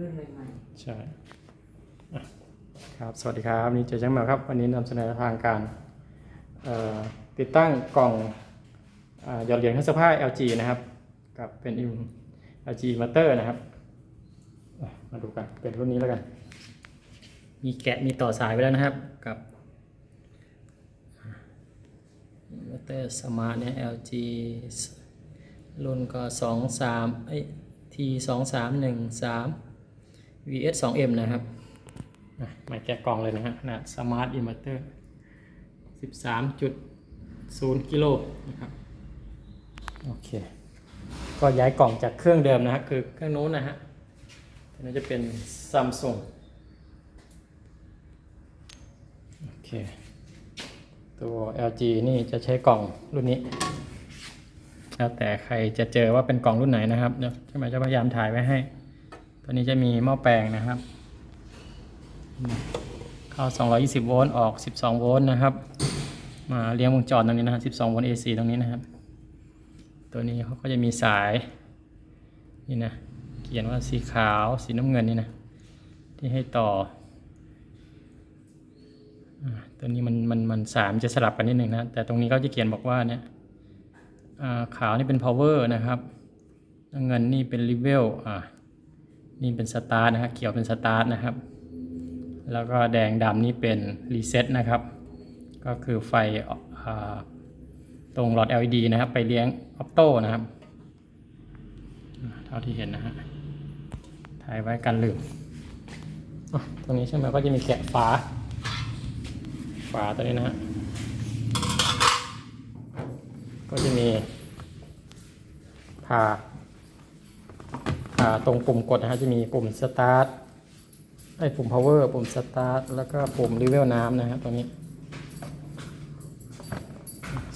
รุ่นใหม่ใช่อะครับสวัสดีครับนี่เจอช่างแมวครับ วันนี้นำเสนอทางการเอ่อติดตั้งกล่องอ่าหยอดเหรียญเครื่องซักผ้า LG นะครับกับเป็น im- LG inverter นะครับอะมาดูกันเป็นรุ่นนี้แล้วกัน มีแกะมีต่อสายไว้แล้วนะครับกับ inverter smart เนี่ย LG รุ่นก็สองสามเอ้ย T สองสามหนึ่งสาม VS 2 M นะครับอะมาแกะกล่องเลยนะฮะขนาด Smart Inverter 13.0กิโลนะครับโอเค ก็ย้ายกล่องจากเครื่องเดิมนะฮะคือเครื่องนู้นนะฮะตัวนี้จะเป็น Samsung โอเค ตัว LG นี่จะใช้กล่องรุ่นนี้ แล้วแต่ใครจะเจอว่าเป็นกล่องรุ่นไหนนะครับเดี๋ยวช่างหมายจะพยายามถ่ายไว้ให้ ตัวนี้จะมีหม้อแปลงนะครับ เข้า 220 โวลต์ออก 12 โวลต์นะครับ มาเลี้ยงวงจรตรงนี้นะครับ12 โวลต์ AC ตรงนี้นะครับ ตัวนี้เขาก็จะมีสายนี่นะเขียนว่าสีขาวสีน้ำเงินนี่นะที่ให้ต่ออตัวนี้มันมันมันสายมนจะสลับกันนิดหนึ่งนะ แต่ตรงนี้เขาจะเขียนบอกว่าเนี่ยขาวนี่เป็น power นะครับน้ำเงินนี่เป็น level อ่า นี่เป็น start นะฮะเขียวเป็น start นะครับ แล้วก็แดงดำนี่เป็น reset นะครับ ก็คือไฟอตรงหลอด LED นะครับ ไปเลี้ยง opto นะครับ เท่าที่เห็นนะฮะ ถ่ายไว้กันลืมตรงนี้ใช่ไหมก็จะมีแกะฝา ฝาตัวนี้นะฮะ ก็จะมีผ่าผ่า ตรงปุ่มกดนะฮะจะมีปุ่ม start ไอ้ปุ่ม power ปุ่ม start แล้วก็ปุ่ม level น้ำนะฮะตัวนี้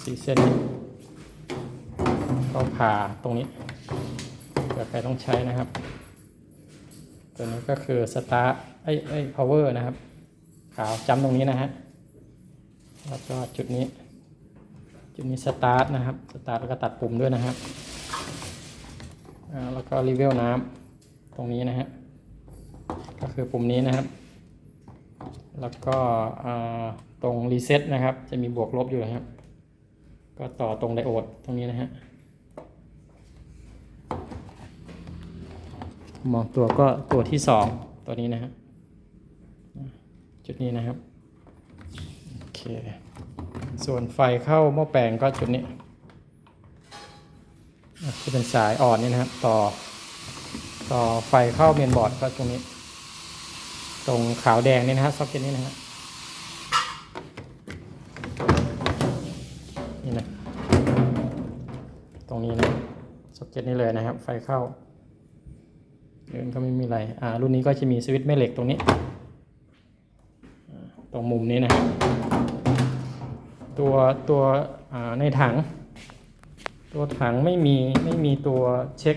สีเส้นนี้ก็ผ่าตรงนี้เผื่อใครต้องใช้นะครับ ตัวนี้ก็คือ start ไอ้ไอ้ power นะครับขาวจำตรงนี้นะฮะแล้วก็จุดนี้ จุดนี้สตาร์ทนะครับสตาร์ทแล้วก็ตัดปุ่มด้วยนะครับ แล้วก็รีเวลน้ำตรงนี้นะฮะก็คือปุ่มนี้นะครับ แล้วก็ตรงรีเซ็ตนะครับ จะมีบวกลบอยู่นะครับ ก็ต่อตรงไดโอดตรงนี้นะฮะมองตัวก็ตัวที่สองตัวนี้นะฮะจุดนี้นะครับ โอเค ส่วนไฟเข้าหม้อแปลงก็จุดนี้ อะจะเป็นสายอ่อนนี่นะครับ ต่อ ต่อไฟเข้าเมนบอร์ดก็ตรงนี้ ตรงขาวแดงนี่นะฮะซ็อกเก็ตนี้นะฮะนี่นะตรงนี้นะซ็อกเก็ตนี้เลยนะครับ ไฟเข้าเดินก็ไม่มีอะไร อ่า รุ่นนี้ก็จะมีสวิตช์แม่เหล็กตรงนี้ ตรงมุมนี้นะ ตัวตัวในถัง ตัวถังไม่มีไม่มีตัวเช็ค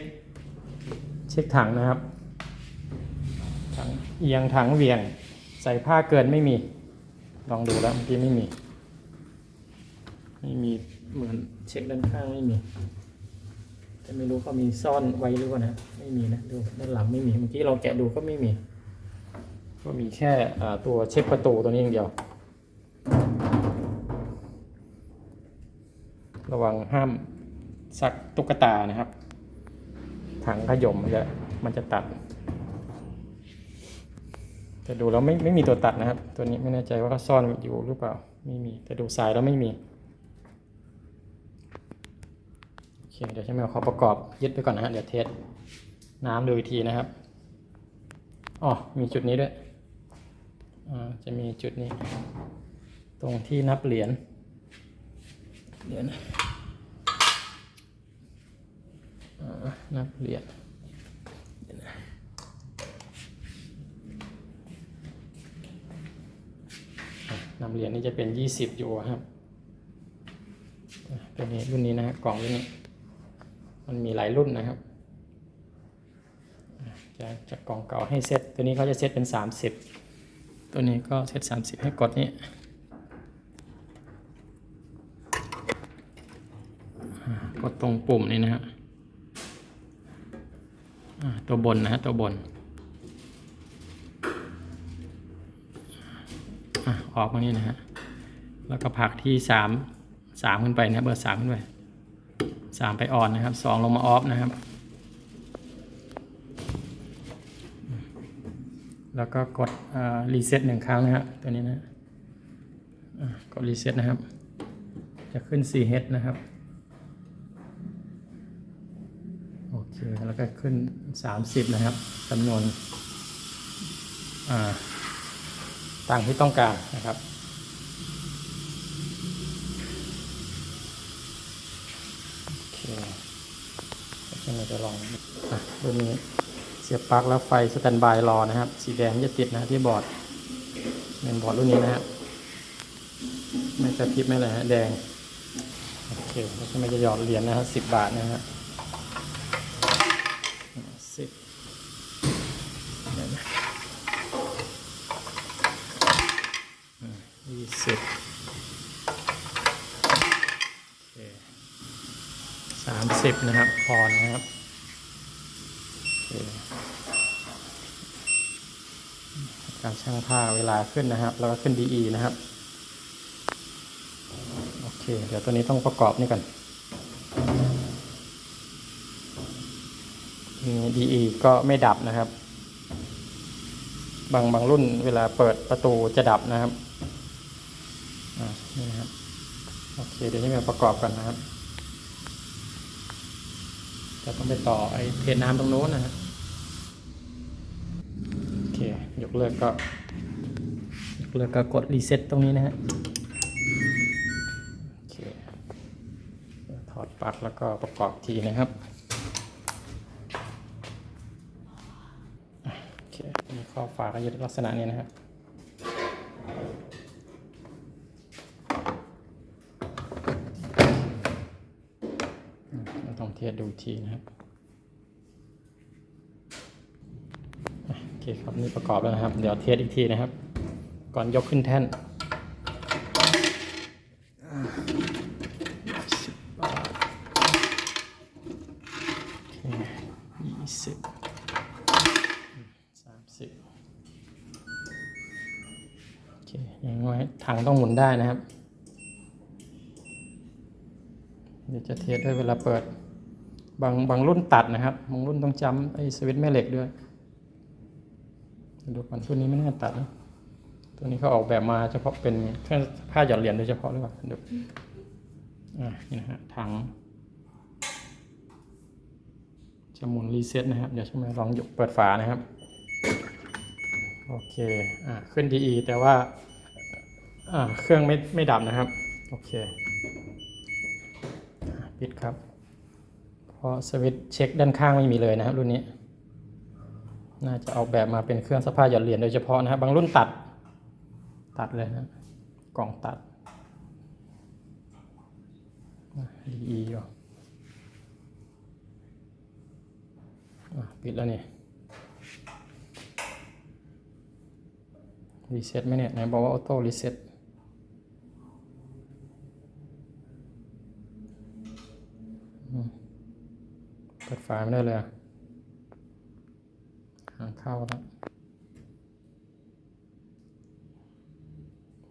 เช็คถังนะครับถังเอียงถังเวียง ใส่ผ้าเกินไม่มี ลองดูแล้วเมื่อกี้ไม่มี ไม่มีเหมือนเช็คด้านข้างไม่มี แต่ไม่รู้เขามีซ่อนไว้หรือเปล่านะไม่มีนะดูด้านหลังไม่มีเมื่อกี้เราแกะดูก็ไม่มี ก็มีแค่ตัวเช็คประตูตัวนี้อย่างเดียวระวังห้าม สักตุ๊กตานะครับ ถังขยมมันจะมันจะตัด แต่ดูแล้วไม่ไม่มีตัวตัดนะครับ ตัวนี้ไม่แน่ใจว่าเขาซ่อนอยู่หรือเปล่า ไม่มี แต่ดูสายแล้วไม่มี โอเค เดี๋ยวใช้แมวขอประกอบยึดไปก่อนนะฮะ เดี๋ยวเทสน้ำดูอีกทีนะครับ อ๋อ มีจุดนี้ด้วย อ่า จะมีจุดนี้ ตรงที่นับเหรียญ เดี๋ยวนะ นับเรียนนับเหรียญนี่จะเป็นยี่สิบอยู่ครับตัวนี้รุ่นนี้นะฮะกล่องรุ่นนี้ มันมีหลายรุ่นนะครับอะจะจากกล่องเก่าให้เซตตัวนี้เขาจะเซตเป็นสามสิบตัวนี้ก็เซตสามสิบให้กดนี้กดตรงปุ่มนี้นะฮะอ่า ตัวบนนะฮะตัวบนออกมานี่นะฮะ แล้วก็ผักที่สามสามขึ้นไปนะเบอร์สามขึ้นไปสามไปอ่อนนะครับสองลงมาออฟนะครับ แล้วก็กดรีเซ็ตหนึ่งครั้งนะฮะตัวนี้นะกดรีเซ็ตนะครับ จะขึ้น 4H นะครับ โอเค แล้วก็ขึ้น 30 นะครับจำนวนต่างที่ต้องการนะครับโอเคเราจะลองอะตัวนี้เสียบปลั๊กแล้วไฟสแตนบายรอนะครับ สีแดงจะติดนะที่บอร์ดเป็นบอร์ดรุ่นนี้นะฮะไม่กระพริบไม่อะไรฮะแดงโอเคแล้วก็ไม่จะหยอดเหรียญนะฮะสิบบาทนะฮะบเดี๋ยวนะอ่ายี่ สามสิบนะครับพอนนะครับการช่างผ้าเวลาขึ้นนะครับ แล้วก็ขึ้น DE นะครับ โอเค เดี๋ยวตัวนี้ต้องประกอบนี่ก่อนนี่ DE ก็ไม่ดับนะครับ บางบางรุ่นเวลาเปิดประตูจะดับนะครับ อ่านี่นะครับโอเคเดี๋ยวนี้มาประกอบกันนะครับจะต้องไปต่อไอ้เทน้ำตรงโน้นนะครับโอเคยกเลิกก็ยกเลิกก็กดรีเซ็ตตรงนี้นะฮะโอเคถอดปลั๊กแล้วก็ประกอบทีนะครับโอเคมีข้อฝาก็อยู่ลักษณะนี้นะครับอืมเราต้องเทส ดูทีนะครับโอเคครับนี่ประกอบแล้วนะครับ เดี๋ยวเทสอีกทีนะครับ ก่อนยกขึ้นแท่นโอเคยี่สิบสามสิบโอเคอย่างน้อยถังต้องหมุนได้นะครับ เดี๋ยวจะเทสด้วยเวลาเปิด บางบางรุ่นตัดนะครับ บางรุ่นต้องจำไอ้สวิตแม่เหล็กด้วย ดูก่อนตัวนี้ไม่น่าตัดนะตัวนี้เขาออกแบบมาเฉพาะเป็นเครื่องผ้าหยอดเหรียญโดยเฉพาะหรือเปล่าดูอ่านี่นะฮะถังจะหมุนรีเซ็ตนะครับ เดี๋ยวช่วยลองยกเปิดฝานะครับ โอเค อ่าขึ้น DE แต่ว่า อ่า เครื่องไม่ไม่ดับนะครับ โอเค ปิดครับ เพราะสวิตช์เช็คด้านข้างไม่มีเลยนะครับรุ่นนี้ น่าจะออกแบบมาเป็นเครื่องซักผ้าหยอดเหรียญโดยเฉพาะนะครับบางรุ่นตัด ตัดเลยนะกล่องตัดดีอยู่อะปิดแล้วนี่รีเซ็ตไหมเนี่ยไหนบอกว่าออโต้รีเซ็ต เปิดฝาไม่ได้เลยหางเข้าแล้ว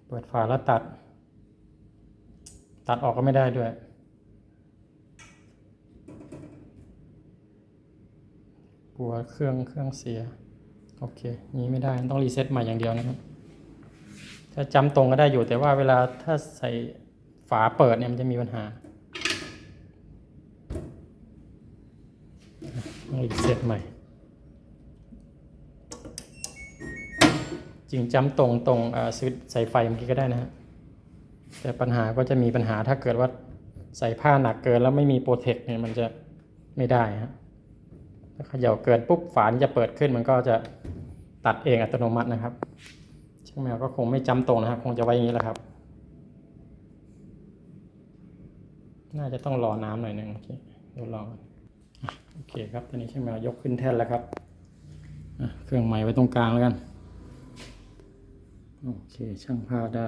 เปิดฝาแล้วตัด ตัดออกก็ไม่ได้ด้วย กลัวเครื่องเครื่องเสีย โอเค นี้ไม่ได้ ต้องรีเซ็ตใหม่อย่างเดียวนะครับ ถ้าจำตรงก็ได้อยู่แต่ว่าเวลาถ้าใส่ฝาเปิดเนี่ยมันจะมีปัญหาต้ องรีเซ็ตใหม่ จริงจำตรงตรงสวิตใส่ไฟเมื่อกี้ก็ได้นะฮะ แต่ปัญหาก็จะมีปัญหาถ้าเกิดว่าใส่ผ้าหนักเกินแล้วไม่มีโปรเทคเนี่ยมันจะไม่ได้ฮะ ถ้าเขย่าเกินปุ๊บฝานจะเปิดขึ้นมันก็จะตัดเองอัตโนมัตินะครับช่างแมวก็คงไม่จำตรงนะครับ คงจะไว้อย่างนี้แหละครับน่าจะต้องรอน้ำหน่อยหนึงโอเคเดี๋ยวรอ โอเคครับ ตอนนี้ช่างแมวยกขึ้นแท่นแล้วครับ เครื่องใหม่ไว้ตรงกลางแล้วกัน โอเคช่างภาพได้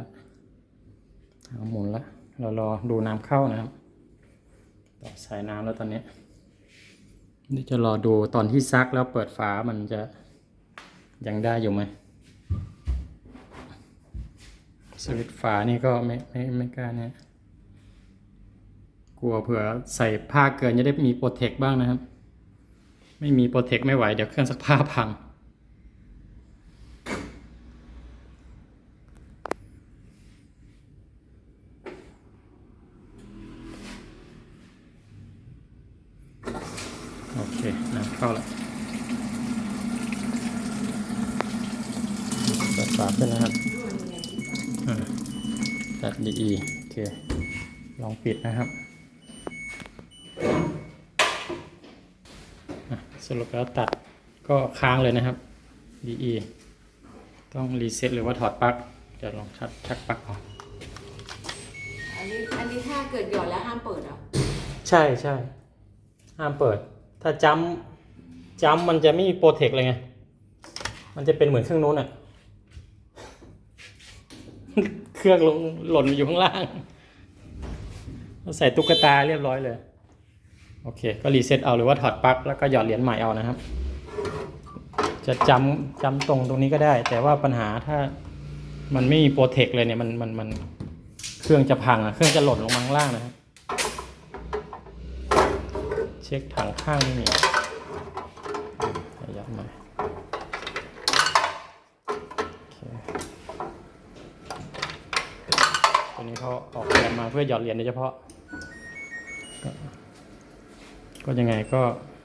ทางหมุนแล้วเรารอดูน้ำเข้านะครับ ต่อสายน้ำแล้วตอนนี้นี่จะรอดูตอนที่ซักแล้วเปิดฝามันจะยังได้อยู่ไหมสวิตช์ฝานี่ก็ไม่ไม่ไม่กล้าเนี่ยกลัวเผื่อใส่ผ้าเกินจะได้มีโปรเทคบ้างนะครับ ไม่มีโปรเทคไม่ไหว เดี๋ยวเครื่องซักผ้าพัง โอเคนะเข้าแล้วเปิดฝาขึ้นนะครับอ่าตัดดีๆโอเค ลองปิดนะครับอะ สรุปแล้วตัดก็ค้างเลยนะครับ DE ต้องรีเซ็ตหรือว่าถอดปลั๊กจะลองชัดชักปลั๊กออกอันนี้อันนี้ถ้าเกิดหย่อนแล้วห้ามเปิดเหรอใช่ใช่ห้ามเปิด ถ้าจัมป์จัมป์มันจะไม่มีโปรเทคเลยไง มันจะเป็นเหมือนเครื่องโน้นอะเครื่องลงหล่นอยู่ข้างล่างเราใส่ตุ๊กตาเรียบร้อยเลย โอเค ก็รีเซ็ตเอาหรือว่าถอดปลั๊กแล้วก็หยอดเหรียญใหม่เอานะครับ จะจำจำตรงตรงนี้ก็ได้ แต่ว่าปัญหาถ้ามันไม่มีโปรเทคเลยเนี่ยมันมันมันเครื่องจะพังอะเครื่องจะหล่นลงมาข้างล่างนะครับ เช็คถังข้างไม่มีระยะใหม่โอเคตัวนี้เขาออกแบบมาเพื่อหยอดเหรียญโดยเฉพาะ ก็ยังไงก็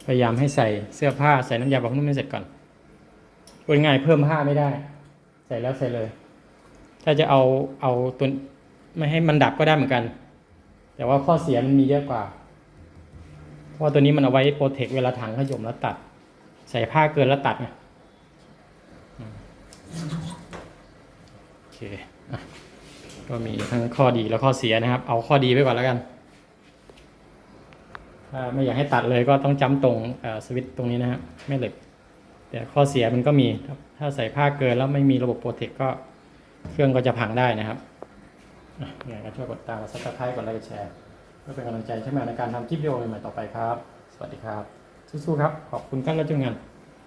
พยายามให้ใส่เสื้อผ้าใส่น้ำยาบำรุงนุ่มให้เสร็จก่อนพูดง่ายเพิ่มผ้าไม่ได้ ใส่แล้วใส่เลย ถ้าจะเอาเอาตัวไม่ให้มันดับก็ได้เหมือนกัน แต่ว่าข้อเสียมันมีเยอะกว่า เพราะตัวนี้มันเอาไว้โปรเทคเวลาถังขยมแล้วตัด ใส่ผ้าเกินแล้วตัดไงโอเคก็มีทั้งข้อดีและข้อเสียนะครับ เอาข้อดีไว้ก่อนแล้วกัน ไม่อยากให้ตัดเลยก็ต้องจ้ำตรงสวิตช์ตรงนี้นะครับแม่เหล็ก แต่ข้อเสียมันก็มีครับถ้าใส่ผ้าเกินแล้วไม่มีระบบโปรเทคก็เครื่องก็จะพังได้นะครับอะยังไงก็ช่วยกดตามกดซับสไครต์กดไลค์กดแชร์เพื่อเป็นกำลังใจใช่ไหมในการทำคลิปวิดีโอใหม่ๆต่อไปครับ สวัสดีครับ สู้ๆครับ ขอบคุณกันและจุงงาน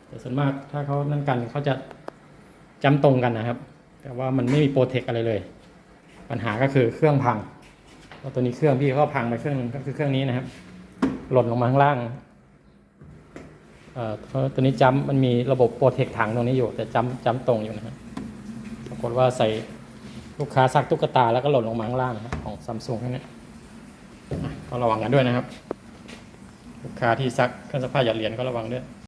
แต่ส่วนมากถ้าเขานั่นกันเขาจะจำตรงกันนะครับ แต่ว่ามันไม่มีโปรเทคอะไรเลย ปัญหาก็คือเครื่องพังเพราตัวนี้เครื่องพี่ก็พังไปเครื่องนึงก็คือเครื่องนี้นะครับ หล่นลงมาข้างล่างเอ่อเพราะตัวนี้จำมันมีระบบโปรเทคถังตรงนี้อยู่ แต่จำจำตรงอยู่นะครับปรากฏว่าใส่ลูกค้าซักตุ๊กตาแล้วก็หล่นลงมาข้างล่างนะครับของซัมซุงนี่ก็ระวังกันด้วยนะครับ ลูกค้าที่ซักเครื่องซักผ้าหยอดเหรียญก็ระวังด้วย